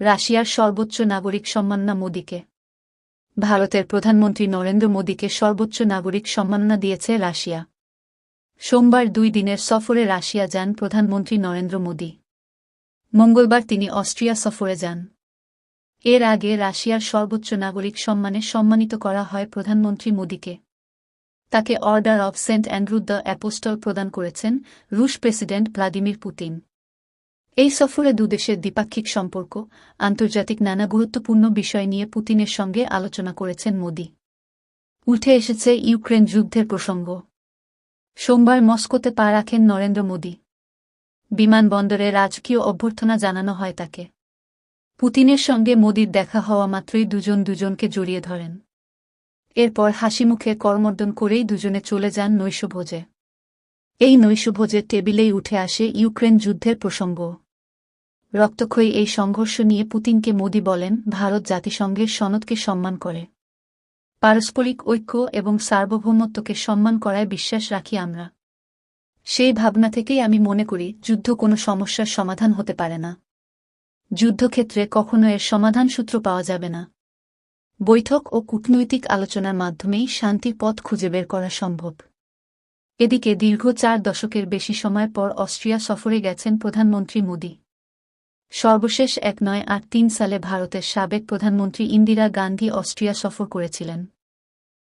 রাশিয়ার সর্বোচ্চ নাগরিক সম্মাননা মোদীকে। ভারতের প্রধানমন্ত্রী নরেন্দ্র মোদীকে সর্বোচ্চ নাগরিক সম্মাননা দিয়েছে রাশিয়া। সোমবার দুই দিনের সফরে রাশিয়া যান প্রধানমন্ত্রী নরেন্দ্র মোদী। মঙ্গলবার তিনি অস্ট্রিয়া সফরে যান। এর আগে রাশিয়ার সর্বোচ্চ নাগরিক সম্মানে সম্মানিত করা হয় প্রধানমন্ত্রী মোদীকে। তাকে Order of Saint Andrew the Apostle প্রদান করেছেন রুশ প্রেসিডেন্ট ভ্লাদিমির পুতিন। এই সফরে দুদেশের দ্বিপাক্ষিক সম্পর্ক, আন্তর্জাতিক নানা গুরুত্বপূর্ণ বিষয় নিয়ে পুতিনের সঙ্গে আলোচনা করেছেন মোদী। উঠে এসেছে ইউক্রেন যুদ্ধের প্রসঙ্গ। সোমবার মস্কোতে পা রাখেন নরেন্দ্র মোদী। বিমানবন্দরে রাজকীয় অভ্যর্থনা জানানো হয় তাকে। পুতিনের সঙ্গে মোদির দেখা হওয়া মাত্রই দুজন দুজনকে জড়িয়ে ধরেন। এরপর হাসিমুখে করমর্দন করেই দুজনে চলে যান নৈশভোজে। এই নৈশভোজের টেবিলেই উঠে আসে ইউক্রেন যুদ্ধের প্রসঙ্গ। রক্তক্ষয়ী এই সংঘর্ষ নিয়ে পুতিনকে মোদি বলেন, ভারত জাতিসংঘের সনদকে সম্মান করে। পারস্পরিক ঐক্য এবং সার্বভৌমত্বকে সম্মান করায় বিশ্বাস রাখি আমরা। সেই ভাবনা থেকেই আমি মনে করি, যুদ্ধ কোনো সমস্যার সমাধান হতে পারে না। যুদ্ধক্ষেত্রে কখনো এর সমাধান সূত্র পাওয়া যাবে না। বৈঠক ও কূটনৈতিক আলোচনার মাধ্যমেই শান্তির পথ খুঁজে বের করা সম্ভব। এদিকে দীর্ঘ চার দশকের বেশি সময় পর অস্ট্রিয়া সফরে গেছেন প্রধানমন্ত্রী মোদী। সর্বশেষ এক নয় আট তিন সালে ভারতের সাবেক প্রধানমন্ত্রী ইন্দিরা গান্ধী অস্ট্রিয়া সফর করেছিলেন।